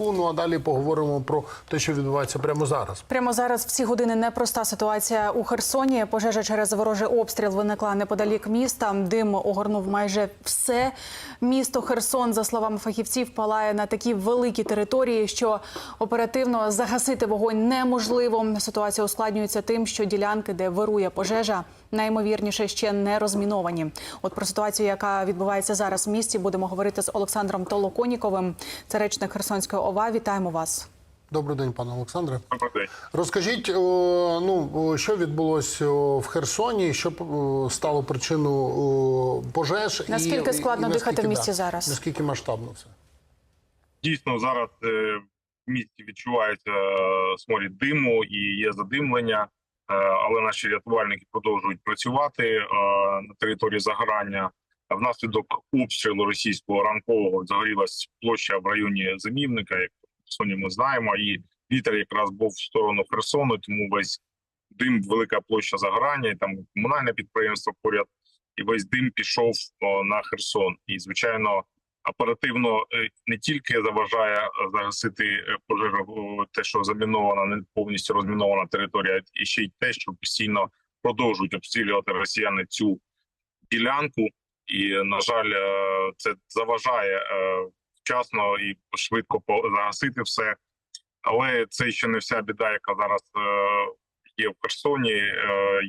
зв'язку. Ну а далі поговоримо про те, що відбувається прямо зараз. Прямо зараз в ці години непроста ситуація у Херсоні. Пожежа через ворожий обстріл виникла неподалік міста. Дим огорнув майже все. Місто Херсон, за словами фахівців, палає на такій великій території, що оперативно загасити вогонь неможливо. Ситуація ускладнюється тим, що ділянки, де вирує пожежа, найімовірніше ще не розміновані. От про ситуацію, яка відбувається зараз в місті, будемо говорити з Олександром Толоконіковим. Це речник Херсонської ОВА. Вітаємо вас. Добрий день, пане Олександре. Добрий день. Розкажіть, ну що відбулося в Херсоні, що стало причиною пожеж Наскільки складно дихати наскільки, в місті да, зараз? Наскільки масштабно все? Дійсно, зараз е, в місті відчувається е, сморід диму і є задимлення, е, але наші рятувальники продовжують працювати на території загорання. Внаслідок обстрілу російського ранкового загорілась площа в районі Зимівника, як в Херсоні ми знаємо, і вітер якраз був в сторону Херсону, тому весь дим, велика площа загорання, і там комунальне підприємство поряд, і весь дим пішов на Херсон. І звичайно, оперативно е, не тільки заважає е, загасити е, пожежу, те, що замінована, не повністю розмінована територія, і ще й те, що постійно продовжують обстрілювати росіяни цю ділянку. І на жаль, е, це заважає е, вчасно і швидко загасити все. Але це ще не вся біда, яка зараз е, є в Херсоні.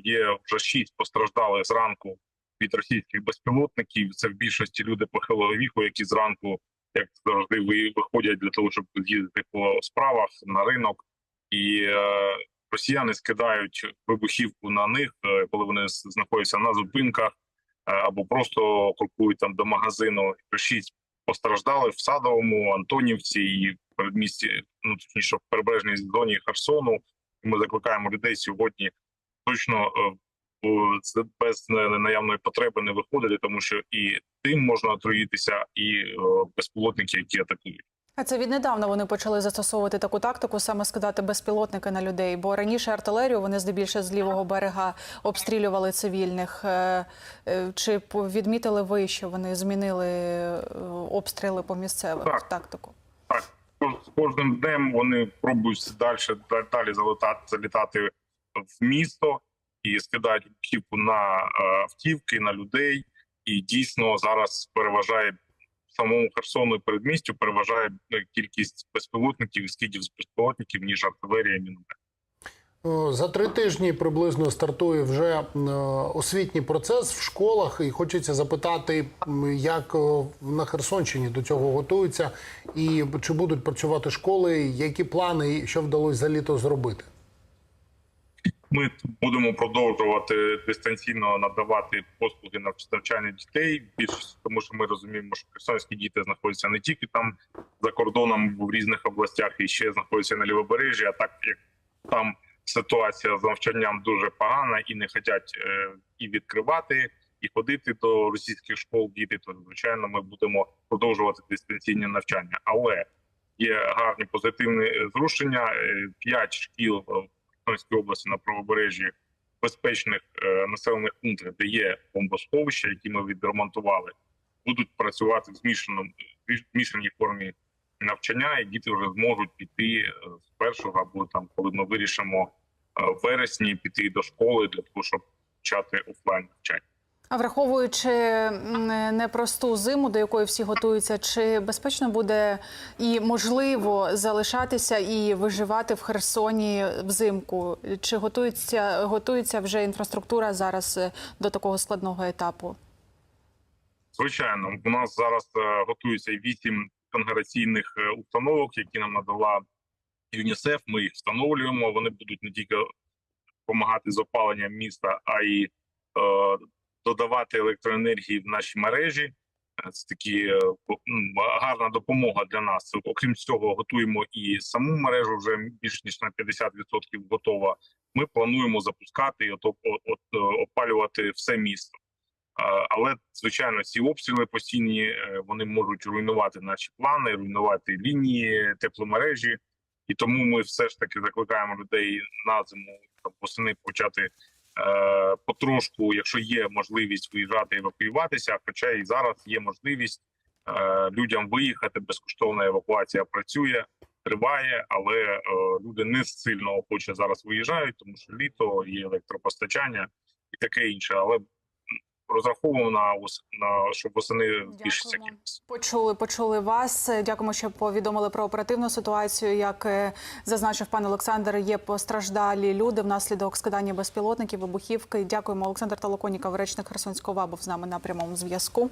Є вже шість постраждалих зранку від російських безпілотників. Це в більшості люди похилого віку, які зранку, як завжди, виходять для того, щоб з'їздити по справах на ринок, і росіяни скидають вибухівку на них, коли вони знаходяться на зупинках або просто крокують там до магазину. Шість постраждали в Садовому, Антонівці і в передмісті, ну точніше, в прибережній зоні Херсону. Ми закликаємо людей сьогодні точно е, без е, наявної потреби не виходити, тому що і тим можна отруїтися, і е, безпілотники, які атакують. А це віднедавна вони почали застосовувати таку тактику, саме скидати безпілотники на людей. Бо раніше артилерію вони здебільшого з лівого берега обстрілювали цивільних. Е, е, Чи відмітили ви, що вони змінили е, обстріли по місцевих Так. тактику? Так з кожним днем вони пробують далі далі залітати залітати в місто і скидають вибухівку на автівки, на людей. І дійсно зараз переважає самому Херсону і передмістю переважає е, кількість безпілотників і скидів з безпілотників ніж артилерія і міномет. За три тижні приблизно стартує вже е, освітній процес в школах, і хочеться запитати, як е, на Херсонщині до цього готуються, і чи будуть працювати школи, які плани, і що вдалося за літо зробити. Ми будемо продовжувати дистанційно надавати послуги на навчання дітей. Більшість тому, що ми розуміємо, що херсонські діти знаходяться не тільки там за кордоном в різних областях, і ще знаходяться на лівобережжі. А так як там ситуація з навчанням дуже погана і не хочуть е, і відкривати, і ходити до російських школ діти, то звичайно ми будемо продовжувати дистанційне навчання. Але є гарні позитивні е, зрушення. Е, П'ять шкіл Херсонській області на правобережжі безпечних е, населених пунктів, де є бомбосховища, які ми відремонтували, будуть працювати в змішаному змішаній формі навчання, і діти вже зможуть піти е, з першого або там, коли ми вирішимо е, в вересні, піти до школи для того, щоб почати офлайн навчання. А враховуючи непросту зиму, до якої всі готуються, чи безпечно буде і можливо залишатися і виживати в Херсоні взимку? Чи готується готується вже інфраструктура зараз е, до такого складного етапу? Звичайно, у нас зараз е, готується вісім конгрегаційних е, установок, які нам надала ЮНІСЕФ. Ми їх встановлюємо. Вони будуть не тільки допомагати з опаленням міста, а й додавати електроенергії в наші мережі. Е, Це такі е, гарна допомога для нас. Окрім цього, готуємо і саму мережу вже більш ніж на 50% готова. Ми плануємо запускати і е, опалювати все місто. Але звичайно, ці обстріли постійні вони можуть руйнувати наші плани, руйнувати лінії тепломережі, і тому ми все ж таки закликаємо людей на зиму восени почати потрошку, якщо є можливість виїжджати евакуюватися. Хоча і зараз є можливість е, людям виїхати. Безкоштовна евакуація працює. триває, але е, люди не сильно охоче зараз виїжджають, тому що літо є електропостачання і таке інше. Але розраховуємо на на щоб восени збільшиться кількість. Почули, почули вас. Дякуємо, що повідомили про оперативну ситуацію. Як е, зазначив пан Олександр, є постраждалі люди внаслідок скидання безпілотників, вибухівки. Дякуємо. Олександр Толоконіков, речник Херсонського вабув з нами на прямому зв'язку.